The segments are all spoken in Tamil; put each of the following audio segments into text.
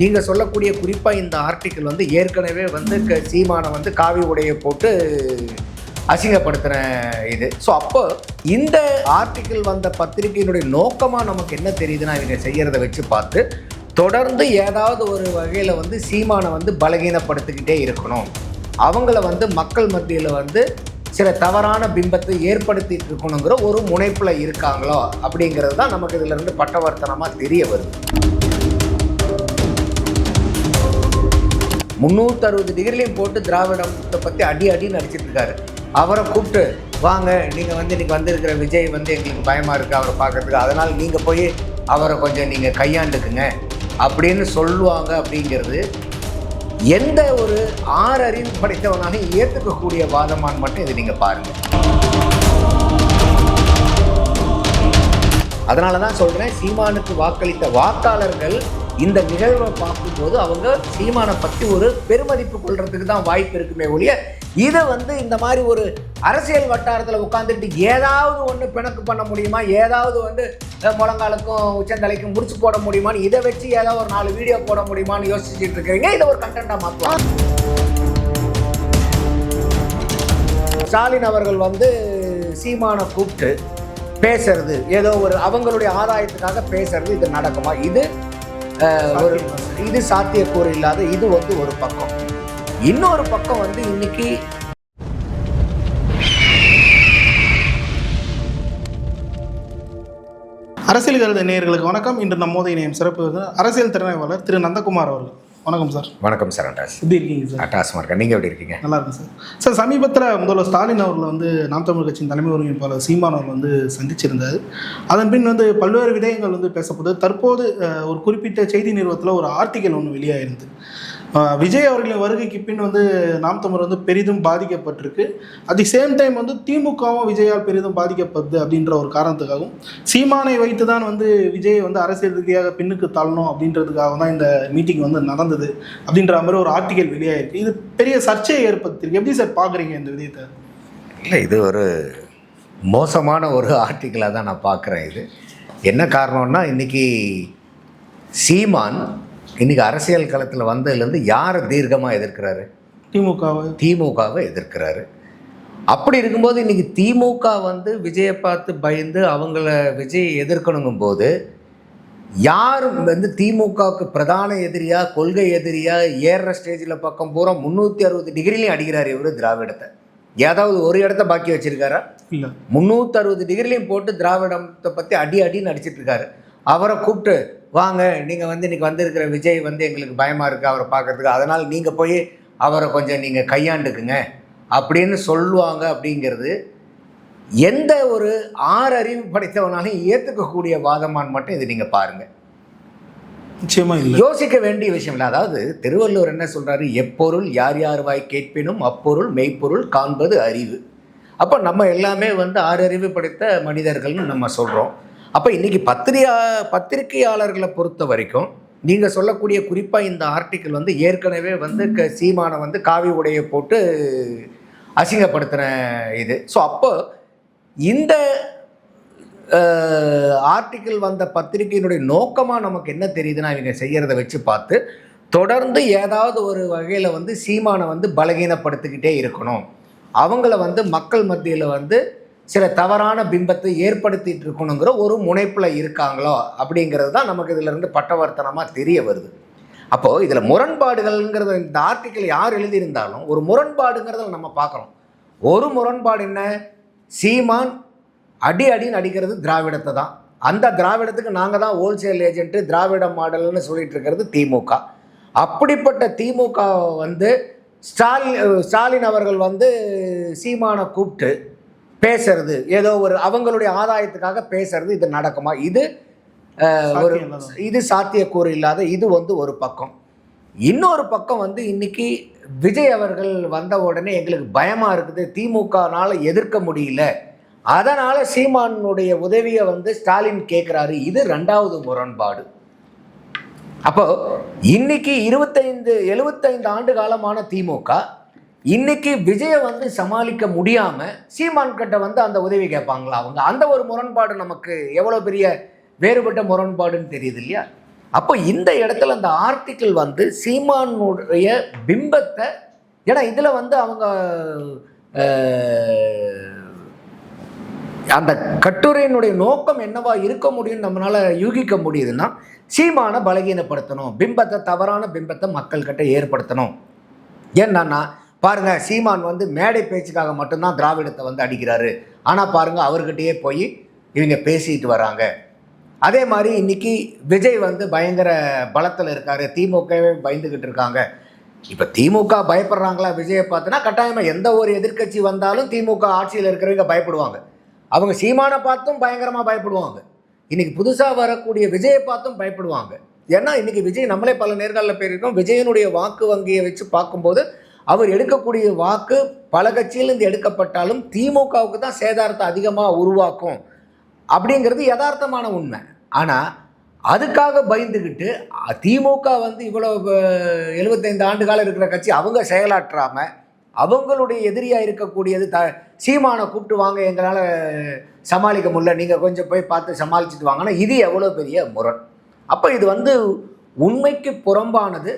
நீங்கள் சொல்லக்கூடிய குறிப்பாக இந்த ஆர்டிக்கிள் வந்து ஏற்கனவே வந்து க சீமானை வந்து காவி உடையை போட்டு அசிங்கப்படுத்துகிற இது. ஸோ அப்போ இந்த ஆர்டிக்கிள் வந்த பத்திரிகையினுடைய நோக்கமாக நமக்கு என்ன தெரியுதுன்னா இவங்க செய்கிறத வச்சு பார்த்து தொடர்ந்து ஏதாவது ஒரு வகையில் வந்து சீமானை வந்து பலகீனப்படுத்திக்கிட்டே இருக்கணும். அவங்கள வந்து மக்கள் மத்தியில் வந்து சில தவறான பிம்பத்தை ஏற்படுத்திட்டு இருக்கணுங்கிற ஒரு முனைப்பில் இருக்காங்களோ அப்படிங்கிறது தான் நமக்கு இதிலிருந்து பட்டவர்த்தனமாக தெரிய வருது. முந்நூற்றறுபது டிகிரிலையும் போட்டு திராவிடத்தை பற்றி அடி அடின்னு அடிச்சிட்டு இருக்காரு. அவரை கூப்பிட்டு வாங்க நீங்கள் வந்து இன்றைக்கி வந்திருக்கிற விஜய் வந்து எங்களுக்கு பயமாக இருக்குது அவரை பார்க்கறதுக்கு. அதனால் நீங்கள் போய் அவரை கொஞ்சம் நீங்கள் கையாண்டுக்குங்க. அப்படின்னு சொல்லுவாங்க அப்படிங்கிறது எந்த ஒரு ஆறறிவு படைத்தவனாலும் ஏற்றுக்கக்கூடிய வாதமான் மட்டும் இது நீங்கள் பாருங்கள் அதனால தான் சொல்கிறேன் சீமானுக்கு வாக்களித்த வாக்காளர்கள் இந்த நிகழ்வை பார்க்கும்போது அவங்க சீமானை பற்றி ஒரு பெருமதிப்பு கொள்றதுக்கு தான் வாய்ப்பு இருக்குமே ஒழிய இதை வந்து இந்த மாதிரி ஒரு அரசியல் வட்டாரத்தில் உட்காந்துட்டு ஏதாவது ஒன்று பிணக்கு பண்ண முடியுமா? ஏதாவது வந்து முழங்காலுக்கும் உச்சந்தலைக்கும் முடிச்சு போட முடியுமான்னு இதை வச்சு ஏதாவது ஒரு நாலு வீடியோ போட முடியுமான்னு யோசிச்சுட்டு இருக்கிறீங்க. இதை ஒரு கண்டென்ட்டாக மாற்றலாம் ஸ்டாலின் அவர்கள் வந்து சீமானை கூப்பிட்டு பேசுறது ஏதோ ஒரு அவங்களுடைய ஆதாயத்துக்காக பேசுறது இது நடக்குமா? இது ஒரு இது சாத்தியக்கூறு இல்லாத இது வந்து ஒரு பக்கம். இன்னொரு பக்கம் வந்து இன்னைக்கு அரசியல் கருத நேயர்களுக்கு வணக்கம். இன்று நம்மோதை இணையம் சிறப்பு அரசியல் திறனாய்வாளர் திரு. நந்தகுமார் அவர்கள். வணக்கம் சார். வணக்கம் சார் அட்டாஸ். எப்படி இருக்கீங்க சார்? அட்டாஸ் மார்க்கா நீங்கள் எப்படி இருக்கீங்க? நல்லா இருக்கும் சார். சார் சமீபத்தில் முதல்வர் ஸ்டாலின் அவர்கள் வந்து நாம் தமிழ் கட்சியின் தலைமை ஒருங்கிணைப்பாளர் சீமான் அவர்கள் வந்து சந்திச்சிருந்தார். அதன் பின் வந்து பல்வேறு விடயங்கள் வந்து பேசப்படுது தற்போது ஒரு குறிப்பிட்ட செய்தி நிறுவனத்தில் ஒரு ஆர்டிக்கல் ஒன்று வெளியாயிருந்து. விஜய் அவர்களின் வருகைக்கு பின் வந்து நாம் தமிழ் வந்து பெரிதும் பாதிக்கப்பட்டிருக்கு. அட் தி சேம் டைம் வந்து திமுகவும் விஜயால் பெரிதும் பாதிக்கப்படுது அப்படின்ற ஒரு காரணத்துக்காகவும் சீமானை வைத்து தான் வந்து விஜய் வந்து அரசியல் ரீதியாக பின்னுக்கு தள்ளணும் அப்படின்றதுக்காக தான் இந்த மீட்டிங் வந்து நடந்தது அப்படின்ற மாதிரி ஒரு ஆர்டிகல் வெளியாயிருக்கு. இது பெரிய சர்ச்சையை ஏற்படுத்தியிருக்கு. எப்படி சார் பார்க்குறீங்க இந்த விஜயத்தை இல்லை இது ஒரு மோசமான ஒரு ஆர்டிக்கலாக தான் நான் பார்க்குறேன் இது. என்ன காரணம்னா இன்றைக்கி சீமான் இன்னைக்கு அரசியல் களத்தில் வந்ததுலேருந்து யாரை தீர்க்கமாக எதிர்க்கிறாரு? திமுகவை. திமுகவை எதிர்க்கிறாரு. அப்படி இருக்கும்போது இன்னைக்கு திமுக வந்து விஜயை பார்த்து பயந்து அவங்கள விஜயை எதிர்க்கணுங்கும் போது யார் வந்து திமுகவுக்கு பிரதான எதிரியா கொள்கை எதிரியா ஏறுற ஸ்டேஜில் பக்கம் பூரா முந்நூற்றி அறுபது டிகிரிலையும் அடிக்கிறார் இவர் திராவிடத்தை. ஏதாவது ஒரு இடத்த பாக்கி வச்சிருக்காரா? இல்லை. முந்நூற்றறுபது டிகிரிலையும் போட்டு திராவிடத்தை பற்றி அடி அடின்னு அடிச்சிட்டு இருக்காரு. அவரை கூப்பிட்டு வாங்க நீங்கள் வந்து இன்னைக்கு வந்திருக்கிற விஜய் வந்து எங்களுக்கு பயமாக இருக்குது அவரை பார்க்கறதுக்கு. அதனால் நீங்கள் போய் அவரை கொஞ்சம் நீங்கள் கையாண்டுக்குங்க. அப்படின்னு சொல்லுவாங்க அப்படிங்கிறது எந்த ஒரு ஆறறிவு படைத்தவனாலும் ஏற்றுக்கக்கூடிய வாதமான்னு மட்டும் இது நீங்கள் பாருங்கள் நிச்சயமா இல்லை. யோசிக்க வேண்டிய விஷயம் இல்லை. அதாவது திருவள்ளுவர் என்ன சொல்றாரு? எப்பொருள் யார் யார் வாய் கேட்பினும் அப்பொருள் மெய்ப்பொருள் காண்பது அறிவு. அப்போ நம்ம எல்லாமே வந்து ஆறறிவு படைத்த மனிதர்கள்னு நம்ம சொல்கிறோம் அப்போ இன்றைக்கி பத்திரிகா பத்திரிகையாளர்களை பொறுத்த வரைக்கும் நீங்கள் சொல்லக்கூடிய குறிப்பாக இந்த ஆர்டிக்கிள் வந்து ஏற்கனவே வந்து க சீமானை வந்து காவி உடையை போட்டு அசிங்கப்படுத்துகிற இது. ஸோ அப்போ இந்த ஆர்டிக்கிள் வந்த பத்திரிகையினுடைய நோக்கமாக நமக்கு என்ன தெரியுதுன்னா இவங்க செய்கிறத வச்சு பார்த்து தொடர்ந்து ஏதாவது ஒரு வகையில் வந்து சீமானை வந்து பலகீனப்படுத்திக்கிட்டே இருக்கணும். அவங்கள வந்து மக்கள் மத்தியில் வந்து சில தவறான பிம்பத்தை ஏற்படுத்திட்டு இருக்கணுங்கிற ஒரு முனைப்பில் இருக்காங்களோ அப்படிங்கிறது தான் நமக்கு இதிலிருந்து பட்டவர்த்தனமாக தெரிய வருது. அப்போது இதில் முரண்பாடுகள்ங்கிறத இந்த ஆர்டிக்கிள் யார் எழுதியிருந்தாலும் ஒரு முரண்பாடுங்கிறத நம்ம பார்க்குறோம் ஒரு முரண்பாடு என்ன? சீமான் அடி அடின்னு அடிக்கிறது திராவிடத்தை தான். அந்த திராவிடத்துக்கு நாங்கள் தான் ஹோல்சேல் ஏஜென்ட்டு திராவிட மாடல்னு சொல்லிட்டு இருக்கிறது திமுக. அப்படிப்பட்ட திமுக வந்து ஸ்டாலின் ஸ்டாலின் அவர்கள் வந்து சீமானை கூப்பிட்டு பேசுறது. ஏதோ ஒரு அவங்களுடைய ஆதாயத்துக்காக பேசுறது. இது நடக்குமா? இது ஒரு. இது சாத்தியக்கூறு இல்லாத இது வந்து ஒரு பக்கம். இன்னொரு பக்கம் வந்து இன்னைக்கு விஜய் அவர்கள் வந்த உடனே எங்களுக்கு பயமா இருக்குது. திமுகனால எதிர்க்க முடியல. அதனால சீமானுடைய உதவியை வந்து ஸ்டாலின் கேட்குறாரு இது ரெண்டாவது முரண்பாடு. அப்போ இன்னைக்கு இருபத்தைந்து எழுபத்தைந்து ஆண்டு காலமான திமுக இன்னைக்கு விஜயை வந்து சமாளிக்க முடியாம சீமான் கிட்ட வந்து அந்த உதவி கேட்பாங்களா அவங்க? அந்த ஒரு முரண்பாடு நமக்கு எவ்வளோ பெரிய வேறுபட்ட முரண்பாடுன்னு தெரியுது இல்லையா? அப்போ இந்த இடத்துல அந்த ஆர்டிக்கிள் வந்து சீமானுடைய பிம்பத்தை ஏன்னா இதில் வந்து அவங்க அந்த கட்டுரையினுடைய நோக்கம் என்னவா இருக்க முடியும்னு நம்மளால யூகிக்க முடியுதுன்னா சீமானை பலகீனப்படுத்தணும் பிம்பத்தை தவறான பிம்பத்தை மக்கள்கிட்ட ஏற்படுத்தணும். என்னன்னா பாருங்க சீமான் வந்து மேடை பேச்சுக்காக மட்டும்தான் திராவிடத்தை வந்து அடிக்கிறாரு. ஆனால் பாருங்க அவர்கிட்டயே போய் இவங்க பேசிட்டு வராங்க. அதே மாதிரி இன்னைக்கு விஜய் வந்து பயங்கர பலத்தில் இருக்காரு. திமுகவே பயந்துக்கிட்டு இருக்காங்க. இப்போ திமுக பயப்படுறாங்களா விஜயை பார்த்தோன்னா கட்டாயமாக எந்த ஒரு எதிர்க்கட்சி வந்தாலும் திமுக ஆட்சியில் இருக்கிறவங்க பயப்படுவாங்க. அவங்க சீமானை பார்த்தும் பயங்கரமாக பயப்படுவாங்க. இன்னைக்கு புதுசாக வரக்கூடிய விஜயை பார்த்தும் பயப்படுவாங்க. ஏன்னா இன்னைக்கு விஜய் நம்மளே பல நேர்காலில் போயிருக்கோம். விஜயனுடைய வாக்கு வங்கியை வச்சு பார்க்கும்போது அவர் எடுக்கக்கூடிய வாக்கு பல கட்சியிலிருந்து எடுக்கப்பட்டாலும் திமுகவுக்கு தான் சேதாரத்தை அதிகமாக உருவாக்கும் அப்படிங்கிறது யதார்த்தமான உண்மை. ஆனால் அதுக்காக பயந்துக்கிட்டு திமுக வந்து இவ்வளோ எழுபத்தைந்து ஆண்டு காலம் இருக்கிற கட்சி அவங்க செயலாற்றாமல் அவங்களுடைய எதிரியாக இருக்கக்கூடியது த சீமானை கூப்பிட்டு வாங்க எங்களால் சமாளிக்க முடியல நீங்கள் கொஞ்சம் போய் பார்த்து சமாளிச்சுட்டு வாங்கன்னா இது எவ்வளோ பெரிய முரண். அப்போ இது வந்து உண்மைக்கு புறம்பானது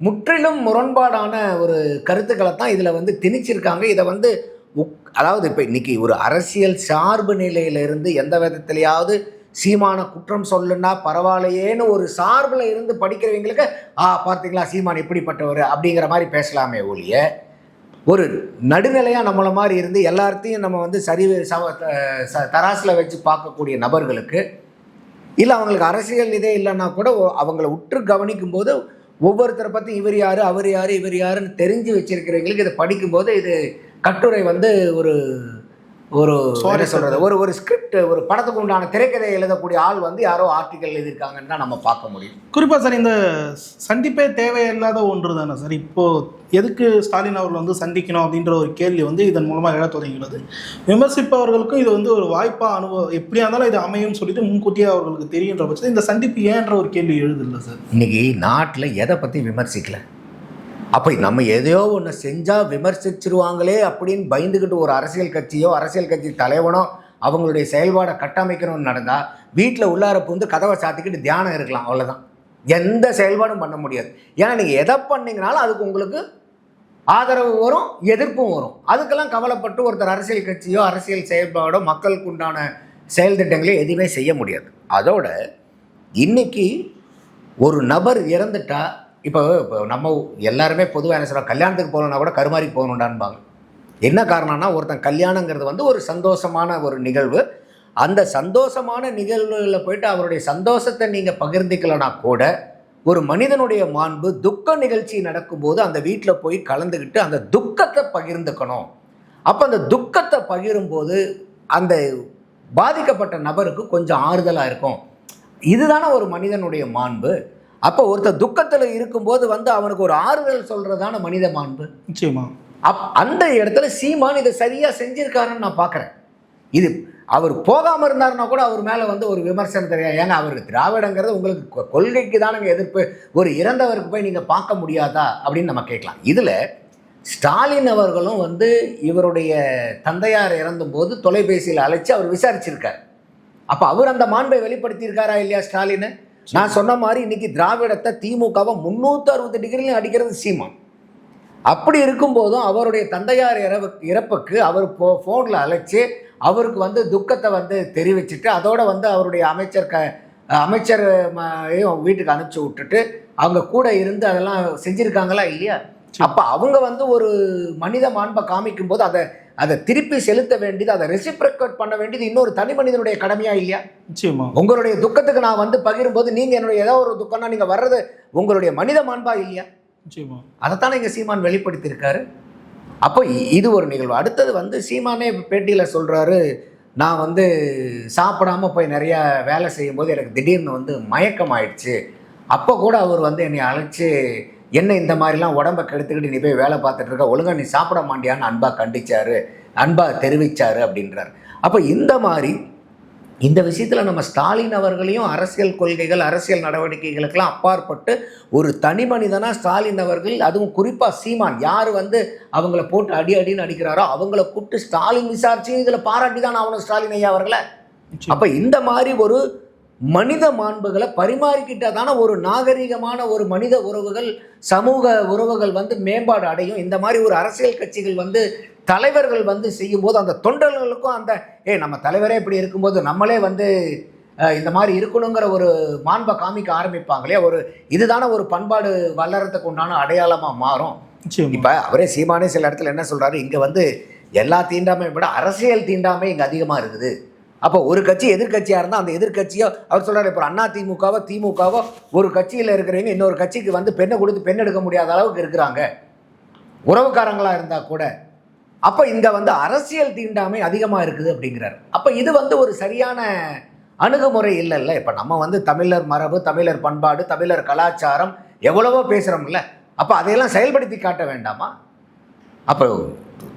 முற்றிலும் முரண்பாடான ஒரு கருத்துக்களை தான் இதில் வந்து திணிச்சிருக்காங்க. இதை வந்து உக்- அதாவது இப்போ இன்னைக்கு ஒரு அரசியல் சார்பு நிலையிலிருந்து எந்த விதத்திலையாவது சீமான குற்றம் சொல்லுன்னா பரவாயில்லையேன்னு ஒரு சார்பில் இருந்து படிக்கிறவங்களுக்கு ஆ பார்த்தீங்களா சீமான் இப்படிப்பட்டவர் அப்படிங்கிற மாதிரி பேசலாமே ஒழிய ஒரு நடுநிலையாக நம்மளை மாதிரி இருந்து எல்லாத்தையும் நம்ம வந்து சரி சம ச- தராசில் வச்சு பார்க்கக்கூடிய நபர்களுக்கு இல்லை அவங்களுக்கு அரசியல் இதே இல்லைன்னா கூட அவங்களை அவங்கள உற்று கவனிக்கும் போது ஒவ்வொருத்தரை பற்றி இவர் யார் அவர் யார் இவர் யாருன்னு தெரிஞ்சு வச்சிருக்கிறவங்களுக்கு இதை படிக்கும்போது இது கட்டுரை வந்து ஒரு ஒரு என்ன சொல்றது? ஒரு ஒரு ஸ்கிரிப்ட் ஒரு படத்துக்கு உண்டான திரைக்கதை எழுதக்கூடிய ஆள் வந்து யாரோ ஆர்டிக்கல் எழுதியிருக்காங்கன்னு தான் நம்ம பார்க்க முடியும். குறிப்பாக சார் இந்த சந்திப்பே தேவையில்லாத ஒன்று தானே சார்? இப்போ எதுக்கு ஸ்டாலின் அவர்கள் வந்து சந்திக்கணும் அப்படின்ற ஒரு கேள்வி வந்து இதன் மூலமாக எழத் தொடங்கியுள்ளது விமர்சிப்பவர்களுக்கும் இது வந்து ஒரு வாய்ப்பாக அனுபவம் எப்படியா இருந்தாலும் இது அமையும்னு சொல்லிட்டு முன்கூட்டியே அவர்களுக்கு தெரியுன்ற பட்சத்தில் இந்த சந்திப்பு ஏன்ற ஒரு கேள்வி எழுதில்ல சார்? இன்னைக்கு நாட்டில் எதை பற்றி விமர்சிக்கல? அப்போ நம்ம எதையோ ஒன்று செஞ்சால் விமர்சிச்சிருவாங்களே அப்படின்னு பயந்துக்கிட்டு ஒரு அரசியல் கட்சியோ அரசியல் கட்சி தலைவனோ அவங்களுடைய செயல்பாடை கட்டமைக்கணும்னு நடந்தால் வீட்டில் உள்ளார புந்து கதவை சாத்திக்கிட்டு தியானம் இருக்கலாம் அவ்வளோதான் எந்த செயல்பாடும் பண்ண முடியாது. ஏன்னா நீங்கள் எதை பண்ணீங்கனாலும் அதுக்கு உங்களுக்கு ஆதரவு வரும் எதிர்ப்பும் வரும். அதுக்கெல்லாம் கவலைப்பட்டு ஒருத்தர் அரசியல் கட்சியோ அரசியல் செயல்பாடோ மக்களுக்கு உண்டான செயல் திட்டங்களோ எதுவுமே செய்ய முடியாது. அதோட இன்னைக்கு ஒரு நபர் இறந்துட்டா இப்போ இப்போ நம்ம எல்லாருமே பொதுவாக என்ன சொல்கிறோம் கல்யாணத்துக்கு போகணுன்னா கூட கருமாரிக்கு போகணுண்டான்பாங்க என்ன காரணம்னா ஒருத்தன் கல்யாணங்கிறது வந்து ஒரு சந்தோஷமான ஒரு நிகழ்வு. அந்த சந்தோஷமான நிகழ்வுகளில் போயிட்டு அவருடைய சந்தோஷத்தை நீங்கள் பகிர்ந்துக்கலனா கூட ஒரு மனிதனுடைய மாண்பு துக்க நிகழ்ச்சி நடக்கும்போது அந்த வீட்டில் போய் கலந்துக்கிட்டு அந்த துக்கத்தை பகிர்ந்துக்கணும். அப்போ அந்த துக்கத்தை பகிரும்போது அந்த பாதிக்கப்பட்ட நபருக்கு கொஞ்சம் ஆறுதலாக இருக்கும். இதுதானே ஒரு மனிதனுடைய மாண்பு. அப்போ ஒருத்தர் துக்கத்தில் இருக்கும்போது வந்து அவனுக்கு ஒரு ஆறுதல் சொல்கிறதான மனித மாண்பு. நிச்சயமா. அப் அந்த இடத்துல சீமான் இதை சரியாக செஞ்சிருக்காருன்னு நான் பார்க்குறேன் இது அவர் போகாமல் இருந்தாருன்னா கூட அவர் மேலே வந்து ஒரு விமர்சனம் தெரியாது ஏங்க அவர் திராவிடங்கிறது உங்களுக்கு கொள்கைக்கு தானங்க எதிர்ப்பு. ஒரு இறந்தவருக்கு போய் நீங்கள் பார்க்க முடியாதா? அப்படின்னு நம்ம கேட்கலாம். இதில் ஸ்டாலின் அவர்களும் வந்து இவருடைய தந்தையார் இறந்தும்போது தொலைபேசியில் அழைச்சி அவர் விசாரிச்சிருக்கார். அப்போ அவர் அந்த மாண்பை வெளிப்படுத்தியிருக்காரா இல்லையா ஸ்டாலின்? நான் சொன்ன மாதிரி இன்னைக்கு திராவிடத்தை திமுகவை முந்நூற்றி அறுபது டிகிரிலையும் அடிக்கிறது சீமான். அப்படி இருக்கும்போதும் அவருடைய தந்தையார் இறவு இறப்புக்கு அவர் போ ஃபோனில் அழைச்சி அவருக்கு வந்து துக்கத்தை வந்து தெரிவிச்சிட்டு அதோட வந்து அவருடைய அமைச்சர் க அமைச்சர் வீட்டுக்கு அனுப்பிச்சி விட்டுட்டு அவங்க கூட இருந்து அதெல்லாம் செஞ்சுருக்காங்களா இல்லையா? அப்போ அவங்க வந்து ஒரு மனித மாண்பை காமிக்கும் போது அதை அதை திருப்பி செலுத்த வேண்டியது அதை ரெசிப்ரேட் பண்ண வேண்டியது இன்னொரு தனி மனிதனுடைய கடமையா இல்லையா? நிச்சயமா. உங்களுடைய துக்கத்துக்கு நான் வந்து பகிரும்போது நீங்கள் என்னுடைய ஏதோ ஒரு துக்கம்னா நீங்கள் வர்றது உங்களுடைய மனித மாண்பா இல்லையா? நிச்சயமா. அதைத்தானே இங்கே சீமான் வெளிப்படுத்தியிருக்காரு. அப்போ இது ஒரு நிகழ்வு. அடுத்தது வந்து சீமானே பேட்டியில் சொல்கிறாரு நான் வந்து சாப்பிடாம போய் நிறையா வேலை செய்யும்போது எனக்கு திடீர்னு வந்து மயக்கம் ஆயிடுச்சு அப்போ கூட அவர் வந்து என்னை அழைச்சி என்ன இந்த மாதிரிலாம் உடம்ப கெடுத்துக்கிட்டு நீ போய் வேலை பார்த்துட்டு இருக்க? ஒழுங்கா நீ சாப்பிட மாட்டியான்னு அன்பா கண்டிச்சாரு. அன்பா தெரிவிச்சாரு அப்படின்றார். அப்போ இந்த மாதிரி இந்த விஷயத்தில் நம்ம ஸ்டாலின் அவர்களையும் அரசியல் கொள்கைகள் அரசியல் நடவடிக்கைகளுக்கெல்லாம் அப்பாற்பட்டு ஒரு தனி மனிதனாக ஸ்டாலின் அவர்கள் அதுவும் குறிப்பாக சீமான் யார் வந்து அவங்கள போட்டு அடி அடின்னு அடிக்கிறாரோ அவங்கள கூப்பிட்டு ஸ்டாலின் விசாரிச்சு இதில் பாராட்டி தான் ஆகணும் ஸ்டாலின் ஐயா அவர்களை. அப்போ இந்த மாதிரி ஒரு மனித மாண்புகளை பரிமாறிக்கிட்டதான ஒரு நாகரிகமான ஒரு மனித உறவுகள் சமூக உறவுகள் வந்து மேம்பாடு அடையும். இந்த மாதிரி ஒரு அரசியல் கட்சிகள் வந்து தலைவர்கள் வந்து செய்யும்போது அந்த தொண்டர்களுக்கும் அந்த ஏ நம்ம தலைவரே இப்படி இருக்கும்போது நம்மளே வந்து இந்த மாதிரி இருக்கணுங்கிற ஒரு மாண்பை காமிக்க ஆரம்பிப்பாங்களே ஒரு இதுதான ஒரு பண்பாடு வளர்றதுக்கு உண்டான அடையாளமாக மாறும். இப்போ அவரே சீமானே சில இடத்துல என்ன சொல்றாரு? இங்கே வந்து எல்லா தீண்டாமையை விட அரசியல் தீண்டாமை இங்கே அதிகமாக இருக்குது. அப்போ ஒரு கட்சி எதிர்கட்சியாக இருந்தால் அந்த எதிர்க்கட்சியோ அவர் சொல்கிறார் இப்போ அண்ணா திமுகவோ திமுகவோ ஒரு கட்சியில் இருக்கிறவங்க இன்னொரு கட்சிக்கு வந்து பெண்ணை கொடுத்து பெண் எடுக்க முடியாத அளவுக்கு இருக்கிறாங்க. உறவுக்காரங்களாக இருந்தால் கூட. அப்போ இங்கே வந்து அரசியல் தீண்டாமை அதிகமாக இருக்குது அப்படிங்கிறார். அப்போ இது வந்து ஒரு சரியான அணுகுமுறை இல்லைல்ல. இப்போ நம்ம வந்து தமிழர் மரபு தமிழர் பண்பாடு தமிழர் கலாச்சாரம் எவ்வளவோ பேசுகிறோம்ல அப்போ அதையெல்லாம் செயல்படுத்தி காட்ட வேண்டாமா? அப்போ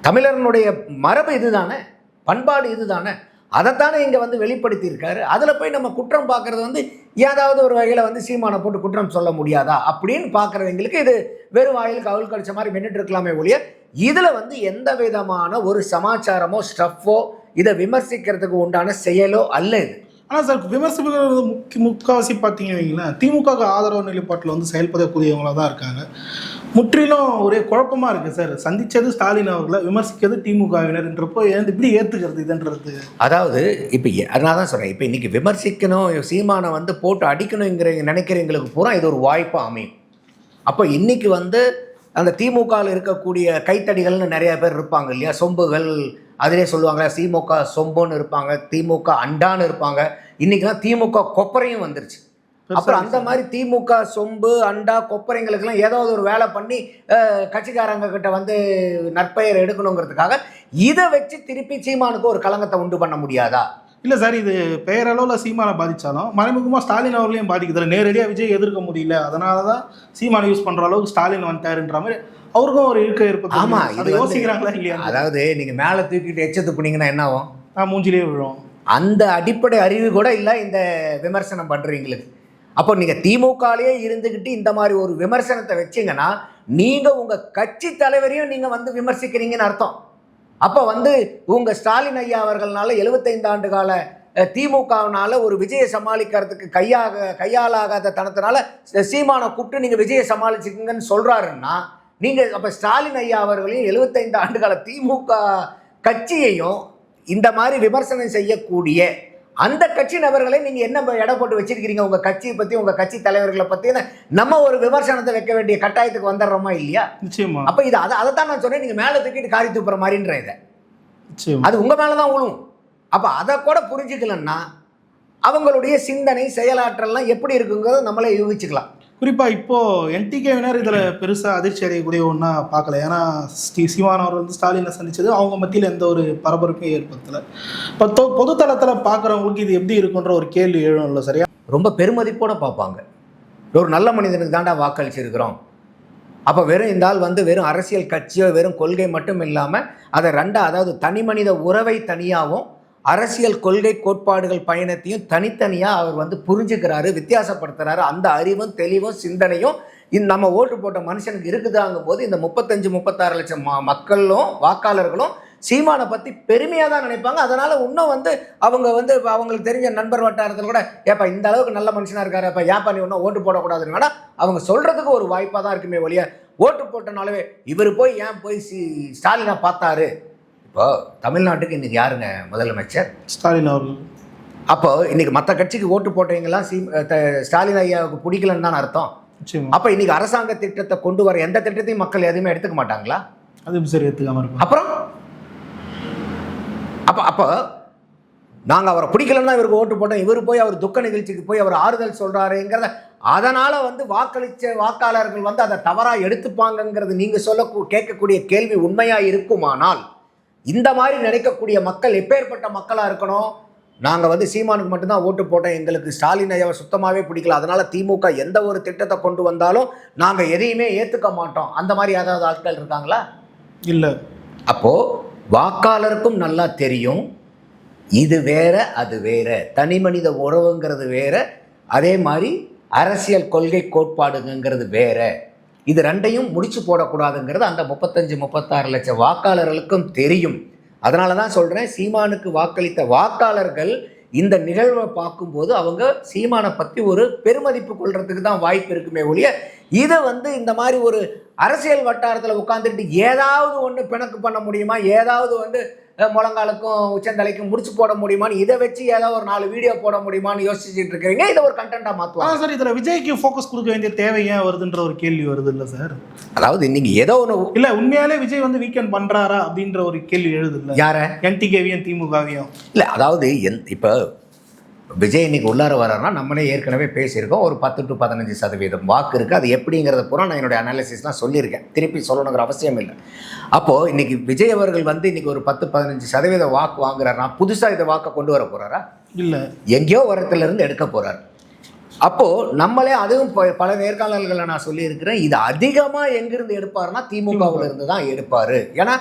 தமிழர்களுடைய மரபு இதுதானே? பண்பாடு இதுதானே? அதைத்தானே இங்கே வந்து வெளிப்படுத்தியிருக்காரு. அதில் போய் நம்ம குற்றம் பார்க்குறது வந்து ஏதாவது ஒரு வகையில் வந்து சீமானை போட்டு குற்றம் சொல்ல முடியாதா? அப்படின்னு பார்க்குறவங்களுக்கு இது வெறும் வாயிலுக்கு அவள் கழிச்ச மாதிரி மின்னுட்டு இருக்கலாமே ஒழிய இதில் வந்து எந்த விதமான ஒரு சமாச்சாரமோ ஸ்டஃப்போ இதை விமர்சிக்கிறதுக்கு உண்டான செயலோ அல்ல இது. ஆனால் சார் விமர்சகர்கள் முக்கிய முக்கால்வாசி பார்த்தீங்க வைங்களேன் திமுக ஆதரவு நிலைப்பாட்டில் வந்து செயல்படக்கூடியவங்களாக தான் இருக்காங்க. முற்றிலும் ஒரே குழப்பமா இருக்குது சார் சந்தித்தது ஸ்டாலின் அவர்களை விமர்சிக்கிறது திமுகவினர்ன்றப்போ என்றப்போ இப்படி ஏத்துக்கிறது இதுன்றது? அதாவது இப்போ அதனால தான் சொல்கிறேன் இப்போ இன்றைக்கி விமர்சிக்கணும் சீமானை வந்து போட்டு அடிக்கணுங்கிற நினைக்கிறவங்களுக்கு பூரா இது ஒரு வாய்ப்பாக அமையும். அப்போ இன்றைக்கி வந்து அந்த திமுகவில் இருக்கக்கூடிய கைத்தடிகள்னு நிறைய பேர் இருப்பாங்க இல்லையா? சொம்புகள் அதிலே சொல்லுவாங்க திமுக சொம்புன்னு இருப்பாங்க திமுக அண்டான்னு இருப்பாங்க. இன்னைக்கெல்லாம் திமுக கொப்பரையும் வந்துருச்சு. அப்புறம் அந்த மாதிரி திமுக சொம்பு அண்டா கொப்பரைங்களுக்கெல்லாம் ஏதாவது ஒரு வேலை பண்ணி கட்சிக்காரங்க கிட்ட வந்து நற்பெயர் எடுக்கணுங்கிறதுக்காக இதை வச்சு திருப்பி சீமானுக்கு ஒரு களங்கத்தை உண்டு பண்ண முடியாதா? இல்லை சார் இது பெயரளவில் சீமானை பாதிச்சாலும் மறைமுகமாக ஸ்டாலின் அவர்களையும் பாதிக்குது. நேரடியாக விஜய் எதிர்க்க முடியல. அதனால தான் சீமானை யூஸ் பண்ணுற அளவுக்கு ஸ்டாலின் வந்துட்டாருன்ற மாதிரி அவருக்கும் ஒரு இருக்க ஏற்படுத்தும் ஆமா, அதை இது யோசிக்கிறாங்களா இல்லையா? அதாவது நீங்க மேலே தூக்கிட்டு எச்சத்து போனீங்கன்னா என்ன ஆகும்? நான் மூஞ்சிலே விழும். அந்த அடிப்படை அறிவு கூட இல்லை இந்த விமர்சனம் பண்றீங்களுக்கு. அப்போ நீங்கள் திமுகலேயே இருந்துக்கிட்டு இந்த மாதிரி ஒரு விமர்சனத்தை வச்சீங்கன்னா நீங்கள் உங்கள் கட்சி தலைவரையும் நீங்கள் வந்து விமர்சிக்கிறீங்கன்னு அர்த்தம். அப்போ வந்து உங்கள் ஸ்டாலின் ஐயா அவர்கள்னால 75 ஆண்டு கால திமுகவினால ஒரு விஜயை சமாளிக்கிறதுக்கு கையாக கையாலாகாத தனத்தினால சீமானை கூப்பிட்டு நீங்கள் விஜயை சமாளிச்சுக்குங்கன்னு சொல்கிறாருன்னா நீங்கள் அப்போ ஸ்டாலின் ஐயா அவர்களையும் 75 ஆண்டு கால திமுக கட்சியையும் இந்த மாதிரி விமர்சனம் செய்யக்கூடிய அந்த கட்சி நபர்களை நீங்க என்ன எடை போட்டு வச்சிருக்கிறீங்க? உங்க கட்சியை பத்தி உங்க கட்சி தலைவர்களை பத்தி நம்ம ஒரு விமர்சனத்தை வைக்க வேண்டிய கட்டாயத்துக்கு வந்துடுறோமா இல்லையா? நிச்சயமா. அப்ப இது அதை அதைத்தான் நான் சொன்னேன். நீங்க மேல தூக்கிட்டு காரி துப்புற மாதிரின்ற இதை. அது உங்க மேல தான் விழும் அப்ப அதை கூட புரிஞ்சுக்கலன்னா அவங்களுடைய சிந்தனை செயலாற்றல்லாம் எப்படி இருக்குங்கிறத நம்மளே யூகிச்சுக்கலாம். குறிப்பா இப்போ என்டிகேவினர் இதுல பெருசா அதிர்ச்சி அடையக்கூடிய ஒன்றா பார்க்கல. ஏன்னா ஸ்ரீ சிவான் அவர் வந்து ஸ்டாலினை சந்திச்சது அவங்க மத்தியில் எந்த ஒரு பரபரப்பும் ஏற்படுத்தல. இப்போ பொது பொதுத்தளத்துல பார்க்குறவங்களுக்கு இது எப்படி இருக்குன்ற ஒரு கேள்வி எழும்ல சரியா? ரொம்ப பெருமதிப்போட பார்ப்பாங்க. ஒரு நல்ல மனிதனுக்கு தாண்டா வாக்களிச்சிருக்கிறோம். அப்போ வெறும் இந்த ஆள் வந்து வெறும் அரசியல் கட்சியோ வெறும் கொள்கை மட்டும் இல்லாமல் அதை ரெண்டா அதாவது தனி மனித உறவை தனியாகவும் அரசியல் கொள்கை கோட்பாடுகள் பயணத்தையும் தனித்தனியாக அவர் வந்து புரிஞ்சுக்கிறாரு வித்தியாசப்படுத்துறாரு. அந்த அறிவும் தெளிவும் சிந்தனையும் இந்த நம்ம ஓட்டு போட்ட மனுஷனுக்கு இருக்குதாங்கும் போது இந்த முப்பத்தஞ்சு முப்பத்தாறு லட்சம் மக்களும் வாக்காளர்களும் சீமானை பற்றி பெருமையாக தான் நினைப்பாங்க. அதனால் இன்னும் வந்து அவங்க வந்து இப்போ அவங்களுக்கு தெரிஞ்ச நண்பர் வட்டாரத்தில் கூட ஏப்பா இந்த அளவுக்கு நல்ல மனுஷனாக இருக்காரு. அப்போ ஏப்பா நீ இன்னும் ஓட்டு போடக்கூடாதுன்னு வேணா அவங்க சொல்கிறதுக்கு ஒரு வாய்ப்பாக தான் இருக்குமே ஒழிய ஓட்டு போட்டனாலவே இவர் போய் ஏன் போய் ஸ்டாலினை பார்த்தாரு? இப்போ தமிழ்நாட்டுக்கு இன்னைக்கு யாருங்க முதலமைச்சர்? ஸ்டாலின் அவர்கள். அப்போ இன்னைக்கு மற்ற கட்சிக்கு ஓட்டு போட்டவங்கலாம் சி ஸ்டாலின் ஐயாவுக்கு பிடிக்கலன்னு தான் அர்த்தம். அப்போ இன்னைக்கு அரசாங்க திட்டத்தை கொண்டு வர எந்த திட்டத்தையும் மக்கள் எதுவுமே எடுத்துக்க மாட்டாங்களா? அது எப்படி சரி ஏற்றுக்காம இருப்பாங்க அப்புறம்? அப்போ அப்போ நாங்கள் அவரை பிடிக்கலன்னா இவருக்கு ஓட்டு போட்டோம். இவர் போய் அவர் துக்க நிகழ்ச்சிக்கு போய் அவர் ஆறுதல் சொல்கிறாருங்கிறத அதனால் வந்து வாக்களித்த வாக்காளர்கள் வந்து அதை தவறாக எடுத்துப்பாங்கங்கிறது நீங்கள் சொல்ல கேட்கக்கூடிய கேள்வி உண்மையாக இருக்குமானால் இந்த மாதிரி நினைக்கக்கூடிய மக்கள் எப்பேற்பட்ட மக்களாக இருக்கணும்? நாங்கள் வந்து சீமானுக்கு மட்டும்தான் ஓட்டு போட்டோம். எங்களுக்கு ஸ்டாலின் ஐயாவை சுத்தமாகவே பிடிக்கல. அதனால் திமுக எந்த ஒரு திட்டத்தை கொண்டு வந்தாலும் நாங்கள் எதையுமே ஏற்றுக்க மாட்டோம். அந்த மாதிரி ஏதாவது ஆட்கள் இருக்காங்களா? இல்ல. அப்போ வாக்காளருக்கும் நல்லா தெரியும். இது வேற அது வேற. தனி மனித உறவுங்கிறது வேற. அதே மாதிரி அரசியல் கொள்கை கோட்பாடுங்கிறது வேற. இது ரெண்டையும் முடிச்சு போடக்கூடாதுங்கிறது அந்த முப்பத்தஞ்சு முப்பத்தாறு லட்சம் வாக்காளர்களுக்கும் தெரியும். அதனால தான் சொல்கிறேன் சீமானுக்கு வாக்களித்த வாக்காளர்கள் இந்த நிகழ்வை பார்க்கும்போது அவங்க சீமானை பற்றி ஒரு பெருமதிப்பு கொள்றதுக்கு தான் வாய்ப்பு இருக்குமே ஒழிய இதை வந்து இந்த மாதிரி ஒரு அரசியல் வட்டாரத்தில் உட்காந்துட்டு ஏதாவது ஒன்று பிணக்கு பண்ண முடியுமா? ஏதாவது வந்து முழங்காலுக்கும் உச்சந்தலைக்கும் முடிச்சு போட முடியுமான்னு இதை வச்சு ஏதாவது ஒரு நாலு வீடியோ போட முடியுமான்னு யோசிச்சுட்டு இருக்கிறீங்க. இதை ஒரு கண்டென்ட்டாக மாற்றுவாங்க சார் இதுல விஜய்க்கு ஃபோக்கஸ் கொடுக்க வேண்டிய தேவை ஏன் வருதுன்ற ஒரு கேள்வி வருது இல்ல சார்? அதாவது இன்னைக்கு ஏதோ ஒன்று இல்ல உண்மையாலே விஜய் வந்து வீக்கெண்ட் பண்றாரா அப்படின்ற ஒரு கேள்வி எழுது இல்ல யாரை? என்டிகேவியும் திமுகவையும். இல்லை அதாவது என் இப்போ விஜய் இன்னைக்கு உள்ளார வர்றாருன்னா நம்மளே ஏற்கனவே பேசியிருக்கோம். ஒரு பத்து டு பதினஞ்சு சதவீதம் வாக்கு இருக்குது அது எப்படிங்கிறத பூரா நான் என்னுடைய அனாலிசிஸ்லாம் சொல்லியிருக்கேன். திருப்பி சொல்லணுங்கிற அவசியம் இல்லை. அப்போது இன்னைக்கு விஜய் அவர்கள் வந்து இன்னைக்கு ஒரு பத்து பதினஞ்சு சதவீத வாக்கு வாங்குறாருன்னா புதுசாக இதை வாக்கை கொண்டு வர போகிறாரா இல்ல. எங்கேயோ வரத்துல இருந்து எடுக்க போறார். அப்போ நம்மளே அதுவும் பல நேர்காணல்களை நான் சொல்லியிருக்கிறேன். இது அதிகமா எங்கிருந்து எடுப்பாருன்னா திமுகவில் இருந்து தான் எடுப்பாரு. ஏன்னா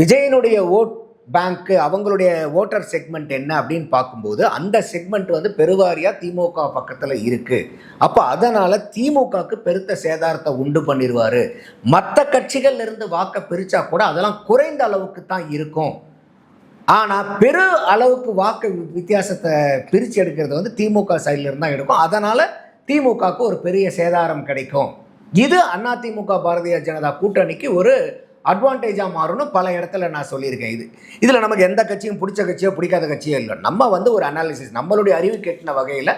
விஜயனுடைய ஓட் பேங்க்கு அவங்களுடைய ஓட்டர் செக்மெண்ட் என்ன அப்படின்னு பார்க்கும்போது அந்த செக்மெண்ட் வந்து பெருவாரியாக திமுக பக்கத்தில் இருக்குது அப்போ அதனால் திமுகவுக்கு பெருத்த சேதாரத்தை உண்டு பண்ணிடுவார் மற்ற கட்சிகள்ல இருந்து வாக்கை பிரித்தா கூட அதெல்லாம் குறைந்த அளவுக்கு தான் இருக்கும். ஆனால் பெரு அளவுக்கு வாக்கு வித்தியாசத்தை பிரித்து எடுக்கிறது வந்து திமுக சைடில் தான் எடுக்கும். அதனால் திமுகவுக்கு ஒரு பெரிய சேதாரம் கிடைக்கும். இது அதிமுக பாரதிய ஜனதா கூட்டணிக்கு ஒரு அட்வான்டேஜாக மாறும்னு பல இடத்துல நான் சொல்லியிருக்கேன் இது. இதில் நமக்கு எந்த கட்சியும் பிடிச்ச கட்சியோ பிடிக்காத கட்சியோ இல்லை. நம்ம வந்து ஒரு அனாலிசிஸ் நம்மளுடைய அறிவு கெட்டின வகையில்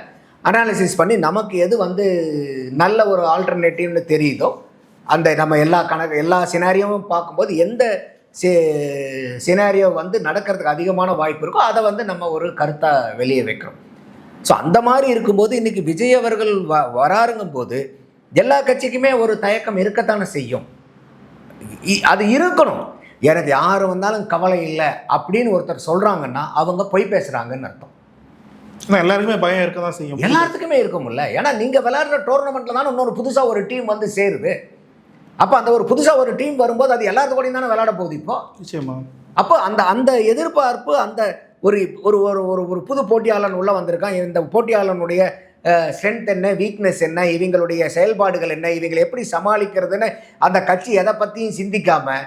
அனாலிசிஸ் பண்ணி நமக்கு எது வந்து நல்ல ஒரு ஆல்டர்னேட்டிவ்னு தெரியுதோ அந்த நம்ம எல்லா கணக்கு எல்லா சினாரியோவும் பார்க்கும்போது எந்த சினாரியோ வந்து நடக்கிறதுக்கு அதிகமான வாய்ப்பு இருக்கோ அதை வந்து நம்ம ஒரு கருத்தாக வெளியே வைக்கிறோம். ஸோ அந்த மாதிரி இருக்கும்போது இன்றைக்கி விஜய் அவர்கள் வ வராருங்கும் போது எல்லா கட்சிக்குமே ஒரு தயக்கம் இருக்கத்தானே செய்யும். அது இருக்கணும். எனக்கு யார் வந்தாலும் கவலை இல்லை அப்படின்னு ஒருத்தர் சொல்கிறாங்கன்னா அவங்க பொய் பேசுகிறாங்கன்னு அர்த்தம். எல்லாருக்குமே பயம் இருக்க தான் செய்யும் எல்லாத்துக்குமே இருக்கும்ல ஏன்னா நீங்கள் விளையாடுற டோர்னமெண்ட்டில் தானே இன்னொரு புதுசாக ஒரு டீம் வந்து சேருது. அப்போ அந்த ஒரு புதுசாக ஒரு டீம் வரும்போது அது எல்லாத்து கூடயும் தானே விளையாட போகுது இப்போ? நிச்சயமா. அப்போ அந்த அந்த எதிர்பார்ப்பு அந்த ஒரு ஒரு ஒரு ஒரு ஒரு புது போட்டியாளன் உள்ளே வந்திருக்கான். இந்த போட்டியாளனுடைய ஸ்ட்ரென்த் என்ன வீக்னஸ் என்ன இவங்களுடைய செயல்பாடுகள் என்ன இவங்களை எப்படி சமாளிக்கிறதுன்னு அந்த கட்சி எதை பற்றியும் சிந்திக்காமல்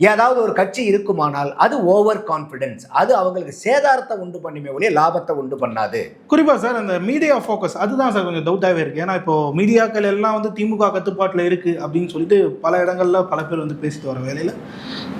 ஏதாவது ஒரு கட்சி இருக்குமானால் அது ஓவர் கான்ஃபிடென்ஸ் அது அவங்களுக்கு சேதாரத்தை உண்டு பண்ணுமே ஒழிய லாபத்தை உண்டு பண்ணாது. குறிப்பா சார் அந்த மீடியா ஃபோக்கஸ் அதுதான் சார் கொஞ்சம் டவுட்டாகவே இருக்கு. ஏன்னா இப்போ மீடியாக்கள் எல்லாம் வந்து திமுக கட்டுப்பாட்டில் இருக்கு அப்படின்னு சொல்லிட்டு பல இடங்கள்ல பல பேர் வந்து பேசிட்டு வர வேலையில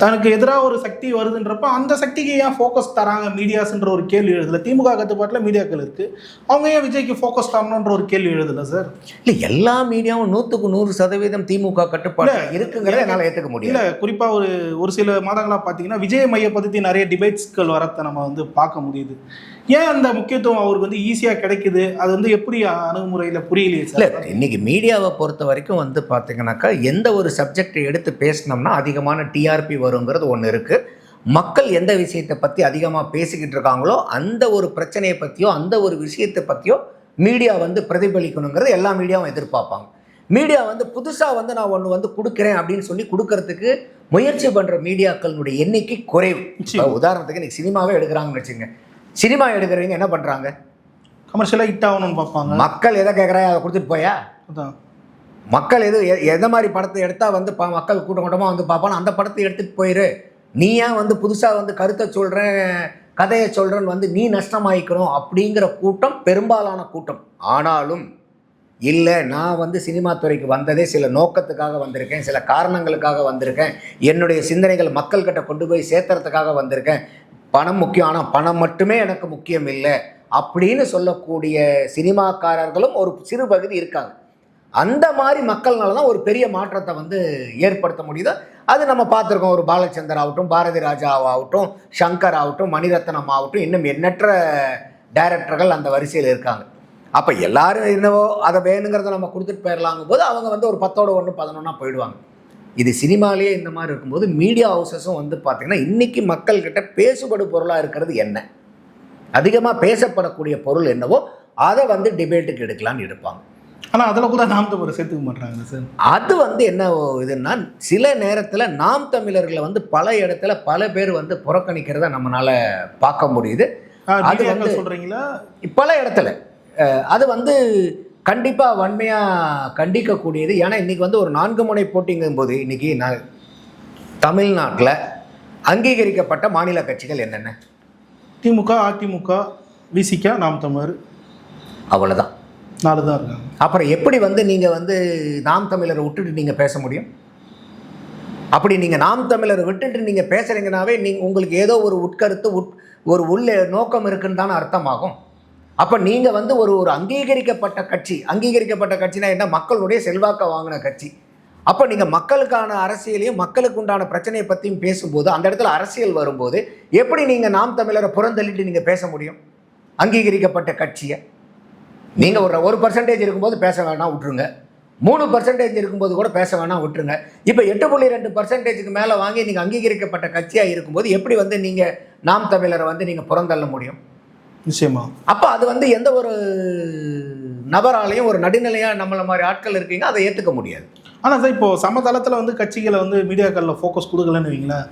தனக்கு எதிராக ஒரு சக்தி வருதுன்றப்ப அந்த சக்திக்கு ஏன் ஃபோக்கஸ் தராங்க மீடியாஸ்ன்ற ஒரு கேள்வி எழுதல? திமுக கட்டுப்பாட்டில் மீடியாக்கள் இருக்கு. அவங்க ஏன் விஜய்க்கு ஃபோக்கஸ் தரணுன்ற ஒரு கேள்வி எழுதல சார்? இல்லை எல்லா மீடியாவும் நூற்றுக்கு நூறு சதவீதம் திமுக கட்டுப்பாடு இருக்குங்கிறத என்னால் ஏற்றுக்க முடியல. இல்ல குறிப்பா ஒரு ஒரு சில மாதங்களாக பார்த்தீங்கன்னா விஜய் பற்றி நிறைய டிபேட்ஸ்கள் வரத்தை நம்ம வந்து பார்க்க முடியுது. ஏன் அந்த முக்கியத்துவம் அவருக்கு வந்து ஈஸியாக கிடைக்குது? அது வந்து எப்படி அணுகுமுறையில் புரியலையே இல்லை இன்னைக்கு மீடியாவை பொறுத்த வரைக்கும் வந்து பார்த்தீங்கன்னாக்கா எந்த ஒரு சப்ஜெக்டை எடுத்து பேசினோம்னா அதிகமான டிஆர்பி வருங்கிறது ஒன்று இருக்குது மக்கள் எந்த விஷயத்தை பற்றி அதிகமாக பேசிக்கிட்டு இருக்காங்களோ அந்த ஒரு பிரச்சனையை பற்றியோ அந்த ஒரு விஷயத்தை பற்றியோ மீடியா வந்து பிரதிபலிக்கணுங்கிறது எல்லா மீடியாவும் எதிர்பார்ப்பாங்க. மீடியா வந்து புதுசாக வந்து நான் ஒன்று வந்து கொடுக்குறேன் அப்படின்னு சொல்லி கொடுக்கறதுக்கு முயற்சி பண்ணுற மீடியாக்களுடைய எண்ணிக்கை குறைவு. உதாரணத்துக்கு இன்னைக்கு சினிமாவே எடுக்கிறாங்கன்னு வச்சுங்க சினிமா எடுக்கிறவங்க என்ன பண்ணுறாங்க கமர்ஷியலா ஹிட் ஆகணும்னு பார்ப்பாங்க. மக்கள் எதை கேட்குறாங்க அதை கொடுத்துட்டு போயா? மக்கள் எது எந்த மாதிரி படத்தை எடுத்தால் வந்து ப மக்கள் கூட்டம் கூட்டமாக வந்து பார்ப்பானோ அந்த படத்தை எடுத்துகிட்டு போயிரு. நீ ஏன் வந்து புதுசாக வந்து கருத்தை சொல்கிறேன் கதையை சொல்கிறேன்னு வந்து நீ நஷ்டமாயிக்கணும் அப்படிங்கிற கூட்டம் பெரும்பாலான கூட்டம். ஆனாலும் இல்லை நான் வந்து சினிமா துறைக்கு வந்ததே சில நோக்கத்துக்காக வந்திருக்கேன் சில காரணங்களுக்காக வந்திருக்கேன் என்னுடைய சிந்தனைகள் மக்கள்கிட்ட கொண்டு போய் சேர்த்துறதுக்காக வந்திருக்கேன். பணம் முக்கியம் ஆனால் பணம் மட்டுமே எனக்கு முக்கியம் இல்லை அப்படின்னு சொல்லக்கூடிய சினிமாக்காரர்களும் ஒரு சிறு பகுதி இருக்காங்க. அந்த மாதிரி மக்கள்னால தான் ஒரு பெரிய மாற்றத்தை வந்து ஏற்படுத்த முடியுது அது நம்ம பார்த்துருக்கோம். ஒரு பாலச்சந்தர் ஆகட்டும் பாரதி ராஜா ஆகட்டும் சங்கர் ஆகட்டும் மணிரத்னம் ஆகட்டும் இன்னும் எண்ணற்ற டைரக்டர்கள் அந்த வரிசையில் இருக்காங்க. அப்போ எல்லாரும் என்னவோ அதை வேணுங்கிறத நம்ம கொடுத்துட்டு போயிடலாங்கும் போது அவங்க வந்து ஒரு பத்தோட ஒன்று பதினொன்னா போயிடுவாங்க. இது சினிமாலேயே இந்த மாதிரி இருக்கும்போது மீடியா ஹவுசஸும் வந்து பார்த்திங்கன்னா இன்றைக்கி மக்கள்கிட்ட பேசுபடு பொருளாக இருக்கிறது என்ன? அதிகமாக பேசப்படக்கூடிய பொருள் என்னவோ அதை வந்து டிபேட்டுக்கு எடுக்கலான்னு எடுப்பாங்க. ஆனா அதுல கூட நாம் தமிழர் சேர்த்துக்க மாட்டாங்க சார். அது வந்து என்ன இதுன்னா சில நேரத்தில் நாம் தமிழர்களை வந்து பல இடத்துல பல பேர் வந்து புறக்கணிக்கிறத நம்மளால பார்க்க முடியுது. அது வந்து- சொல்றீங்களா? பல இடத்துல. அது வந்து கண்டிப்பாக வன்மையாக கண்டிக்கக்கூடியது. ஏன்னா இன்றைக்கி வந்து ஒரு நான்கு முனை போட்டிங்கும் போது இன்றைக்கி நான் தமிழ்நாட்டில் அங்கீகரிக்கப்பட்ட மாநில கட்சிகள் என்னென்ன? திமுக அதிமுக விசிகா நாம் தமிழர். அவ்வளோதான் நாலு தான் இருக்காங்க. அப்புறம் எப்படி வந்து நீங்கள் வந்து நாம் தமிழரை விட்டுட்டு நீங்கள் பேச முடியும்? அப்படி நீங்கள் நாம் தமிழரை விட்டுட்டு நீங்கள் பேசுகிறீங்கனாவே நீங்கள் உங்களுக்கு ஏதோ ஒரு உட்கருத்து உட் ஒரு உள்ள நோக்கம் இருக்குன்னு தானே அர்த்தமாகும். அப்போ நீங்கள் வந்து ஒரு ஒரு அங்கீகரிக்கப்பட்ட கட்சி. அங்கீகரிக்கப்பட்ட கட்சினா என்ன? மக்களுடைய செல்வாக்கை வாங்கின கட்சி. அப்போ நீங்கள் மக்களுக்கான அரசியலையும் மக்களுக்கு உண்டான பிரச்சனையை பற்றியும் பேசும்போது அந்த இடத்துல அரசியல் வரும்போது எப்படி நீங்கள் நாம் தமிழரை புறந்தள்ளிட்டு நீங்கள் பேச முடியும்? அங்கீகரிக்கப்பட்ட கட்சியை. நீங்கள் ஒரு ஒரு பர்சன்டேஜ் இருக்கும்போது பேச வேணாம் விட்டுருங்க. மூணு பர்சன்டேஜ் இருக்கும்போது கூட பேச வேணாம் விட்டுருங்க. இப்போ எட்டு புள்ளி ரெண்டு பர்சன்டேஜுக்கு மேலே வாங்கி நீங்கள் அங்கீகரிக்கப்பட்ட கட்சியாக இருக்கும்போது எப்படி வந்து நீங்கள் நாம் தமிழரை வந்து நீங்கள் புறந்தள்ள முடியும்? நிச்சயமா. அப்போ அது வந்து எந்த ஒரு நபராலையும் ஒரு நடுநிலையாக நம்மள மாதிரி ஆட்கள் இருக்கீங்க அதை ஏற்றுக்க முடியாது. ஆனால் சார் இப்போ சமதளத்தில் வந்து கட்சிகளை வந்து மீடியாக்களில் ஃபோக்கஸ் கொடுக்கலன்னு வைங்களேன்.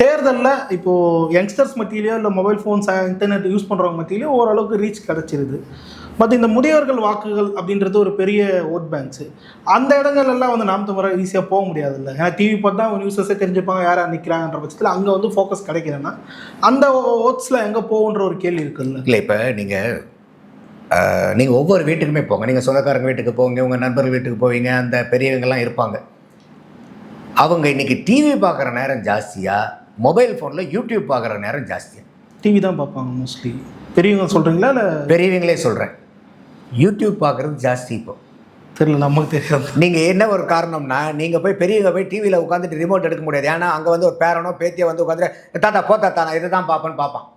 தேர்தலில் இப்போது யங்ஸ்டர்ஸ் மத்தியிலையோ இல்லை மொபைல் ஃபோன்ஸ் இன்டர்நெட் யூஸ் பண்ணுறவங்க மத்தியிலையோ ஓரளவுக்கு ரீச் கிடச்சிருது. பட் இந்த முதியோர்கள் வாக்குகள் அப்படின்றது ஒரு பெரிய ஓட் பேங்க்ஸு அந்த இடங்கள் எல்லாம் வந்து நாம் தமிழர் ஈஸியாக போக முடியாதுல்ல. ஏன்னா டிவி பார்த்தா நியூஸஸே தெரிஞ்சுப்பாங்க யார் நிற்கிறாங்கன்ற பட்சத்தில் அங்கே வந்து ஃபோக்கஸ் கிடைக்கிறேன்னா அந்த ஓட்ஸில் எங்கே போகுன்ற ஒரு கேள்வி இருக்குல்ல. இல்லை இப்போ நீங்கள் நீங்கள் ஒவ்வொரு வீட்டுக்குமே போங்க. நீங்கள் சொந்தக்காரங்க வீட்டுக்கு போங்க உங்கள் நண்பர்கள் வீட்டுக்கு போவீங்க அந்த பெரியவங்கெல்லாம் இருப்பாங்க. அவங்க இன்னைக்கு டிவி பார்க்குற நேரம் ஜாஸ்தியா மொபைல் ஃபோனில் யூடியூப் பார்க்குற நேரம் ஜாஸ்தியா? டிவி தான் பார்ப்பாங்க மோஸ்ட்லி பெரியவங்க சொல்கிறீங்களா இல்லை? பெரியவங்களே சொல்கிறேன் யூடியூப் பார்க்குறது ஜாஸ்தி இப்போ. தெரியல நமக்கு தெரியாது. நீங்கள் என்ன ஒரு காரணம்னா நீங்கள் போய் பெரியவங்க போய் டிவியில் உட்காந்துட்டு ரிமோட் எடுக்க முடியாது. ஏன்னா அங்கே வந்து ஒரு பேரனோ பேத்தியோ வந்து உட்காந்துட்டு தாத்தா போ தாத்தா நான் இதை தான் பார்ப்பேன்னு பார்ப்பான்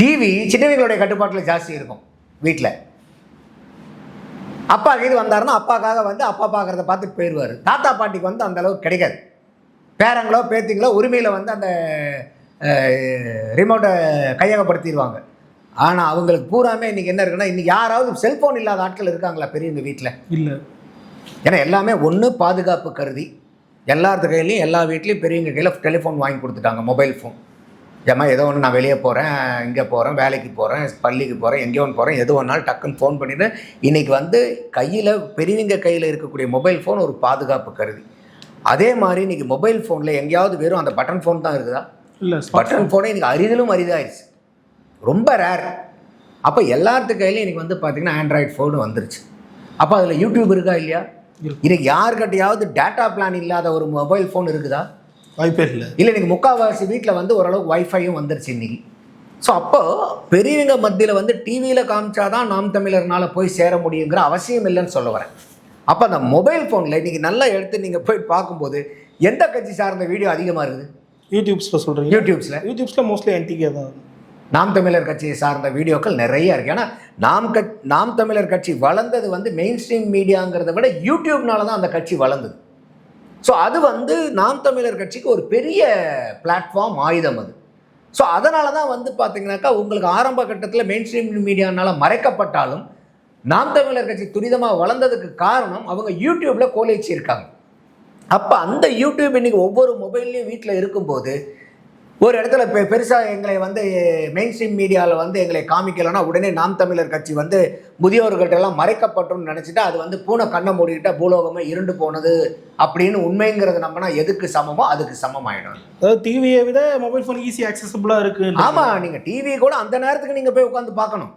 டிவி சின்னவங்களுடைய கட்டுப்பாட்டில் ஜாஸ்தி இருக்கும் வீட்டில் அப்பா இது வந்தாருன்னா அப்பாக்காக வந்து அப்பா பார்க்குறத பார்த்துட்டு போயிடுவார் தாத்தா பாட்டிக்கு வந்து அந்த அளவுக்கு கிடைக்காது. பேரங்களோ பேத்திங்களோ உரிமையில் வந்து அந்த ரிமோட்டை கையகப்படுத்திடுவாங்க ஆனால் அவங்களுக்கு பூராமே இன்றைக்கி என்ன இருக்குன்னா இன்றைக்கி யாராவது செல்ஃபோன் இல்லாத ஆட்கள் இருக்காங்களா பெரியவங்க வீட்டில் இல்லை. ஏன்னா எல்லாமே ஒன்று பாதுகாப்பு கருதி எல்லாத்து கையிலையும் எல்லா வீட்லேயும் பெரியவங்க கையில் டெலிஃபோன் வாங்கி கொடுத்துட்டாங்க மொபைல் ஃபோன் ஏம்மா ஏதோ ஒன்று நான் வெளியே போகிறேன் இங்கே போகிறேன் வேலைக்கு போகிறேன் பள்ளிக்கு போகிறேன் எங்கேயோ ஒன்று போகிறேன் எது ஒன்றாலும் டக்குன்னு ஃபோன் பண்ணிட்டு இன்றைக்கி வந்து கையில் பெரியவங்க கையில் இருக்கக்கூடிய மொபைல் ஃபோன் ஒரு பாதுகாப்பு கருதி. அதே மாதிரி இன்றைக்கி மொபைல் ஃபோனில் எங்கேயாவது வெறும் அந்த பட்டன் ஃபோன் தான் இருக்குதா? இல்லை பட்டன் ஃபோனே இன்றைக்கி அரிதிலும் அரிதாயிருச்சு. ரொம்ப ரேர் அப்போ எல்லாத்து கையிலையும் இன்றைக்கி வந்து பார்த்திங்கன்னா ஆண்ட்ராய்டு ஃபோனு வந்துருச்சு. அப்போ அதில் யூடியூப் இருக்கா இல்லையா. இன்னைக்கு யார்கிட்டயாவது டேட்டா பிளான் இல்லாத ஒரு மொபைல் ஃபோன் இருக்குதா? வாய்ப்பே இல்லை. இல்லை இன்னைக்கு முக்கால்வாசி வீட்டில் வந்து ஓரளவுக்கு வைஃபையும் வந்துருச்சு இன்னைக்கு. ஸோ அப்போ பெரியவங்க மத்தியில் வந்து டிவியில் காமிச்சாதான் நாம் தமிழர்னால போய் சேர முடியுங்கிற அவசியம் இல்லைன்னு சொல்ல வரேன். அப்போ அந்த மொபைல் ஃபோனில் இன்னைக்கு நல்லா எடுத்து நீங்கள் போய் பார்க்கும்போது எந்த கட்சி சார்ந்த வீடியோ அதிகமாக இருக்குது? யூடியூப்ஸில் சொல்கிறீங்க யூடியூப்ஸில் யூடியூப்ஸில் மோஸ்ட்லி என்டிகே தான். நாம் தமிழர் கட்சியை சார்ந்த வீடியோக்கள் நிறைய இருக்குது ஏன்னா நாம் கட் நாம் தமிழர் கட்சி வளர்ந்தது வந்து மெயின் ஸ்ட்ரீம் மீடியாங்கிறத விட யூடியூப்னால தான் அந்த கட்சி வளர்ந்தது. ஸோ அது வந்து நாம் தமிழர் கட்சிக்கு ஒரு பெரிய பிளாட்ஃபார்ம் ஆயுதம் அது. ஸோ அதனால தான் வந்து பார்த்தீங்கன்னாக்கா உங்களுக்கு ஆரம்ப கட்டத்தில் மெயின் ஸ்ட்ரீம் மீடியானால் மறைக்கப்பட்டாலும் நாம் தமிழர் கட்சி துரிதமாக வளர்ந்ததுக்கு காரணம் அவங்க யூடியூப்பில் கோலேச்சி இருக்காங்க. அப்போ அந்த யூடியூப் இன்னைக்கு ஒவ்வொரு மொபைல்லையும் வீட்டில் இருக்கும்போது ஒரு இடத்துல பெ பெருசாக எங்களை வந்து மெயின் ஸ்ட்ரீம் மீடியாவில் வந்து எங்களை காமிக்கலைன்னா உடனே நாம் தமிழர் கட்சி வந்து முதியோர்கள்ட்ட எல்லாம் மறைக்கப்பட்டோம்னு நினச்சிட்டு அது வந்து பூனை கண்ணை மூடிக்கிட்ட பூலோகமே இருண்டு போனது அப்படின்னு உண்மைங்கிறது நம்பினா எதுக்கு சமமோ அதுக்கு சமமாயிடும். அதாவது டிவியை விட மொபைல் ஃபோன் ஈஸி ஆக்சசபிளாக இருக்குது ஆமாம் நீங்கள் டிவி கூட அந்த நேரத்துக்கு நீங்கள் போய் உட்காந்து பார்க்கணும்.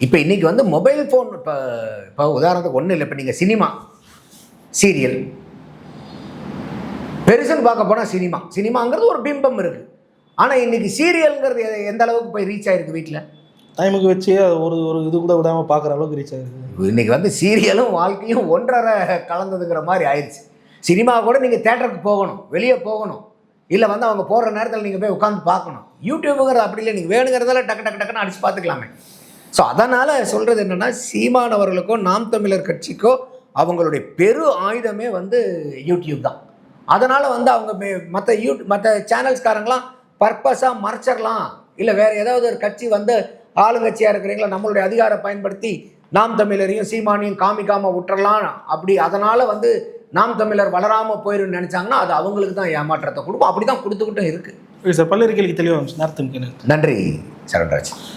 இப்போ இன்னைக்கு வந்து மொபைல் ஃபோன் இப்போ இப்போ உதாரணத்துக்கு ஒன்றும் இல்லை. இப்போ நீங்கள் சினிமா சீரியல் பெருசுன்னு பார்க்க போனால் சினிமா. சினிமாங்கிறது ஒரு பிம்பம் இருக்குது ஆனால் இன்னைக்கு சீரியல்ங்கிறது எந்த அளவுக்கு போய் ரீச் ஆயிருக்கு வீட்டில் டைமுக்கு வச்சு ஒரு ஒரு இது கூட விடாமல் பார்க்குற அளவுக்கு ரீச் ஆகிருக்கு இன்னைக்கு வந்து சீரியலும் வாழ்க்கையும் ஒன்றரை கலந்ததுங்கிற மாதிரி ஆயிடுச்சு. சினிமா கூட நீங்கள் தேட்டருக்கு போகணும் வெளியே போகணும். இல்லை வந்து அவங்க போகிற நேரத்தில் நீங்கள் போய் உட்காந்து பார்க்கணும். யூடியூபுங்கிறது அப்படி இல்லை. நீங்கள் வேணுங்கிறதால டக்கு டக்கு டக்குன்னு அடிச்சு பார்த்துக்கலாமே. ஸோ அதனால் சொல்கிறது என்னென்னா சீமானவர்களுக்கோ நாம் தமிழர் கட்சிக்கோ அவங்களுடைய பெரு ஆயுதமே வந்து யூடியூப் தான். அதனால் வந்து அவங்க மற்ற யூ மற்ற சேனல்ஸ்காரங்களாம் பர்பஸாக மறைச்சிடலாம் இல்லை வேறு ஏதாவது ஒரு கட்சி வந்து ஆளுங்கட்சியாக இருக்கிறீங்களா நம்மளுடைய அதிகாரம் பயன்படுத்தி நாம் தமிழரையும் சீமானையும் காமிக்காமல் விட்டுறலாம். அப்படி அதனால் வந்து நாம் தமிழர் வளராமல் போயிடும்னு நினச்சாங்கன்னா அது அவங்களுக்கு தான் ஏமாற்றத்தை கொடுக்கும். அப்படி தான் கொடுத்துக்கிட்டும் இருக்குது சார் பல்லு கேள்வி தெளிவாக நேரத்துக்கு நன்றி சரண்ராஜ்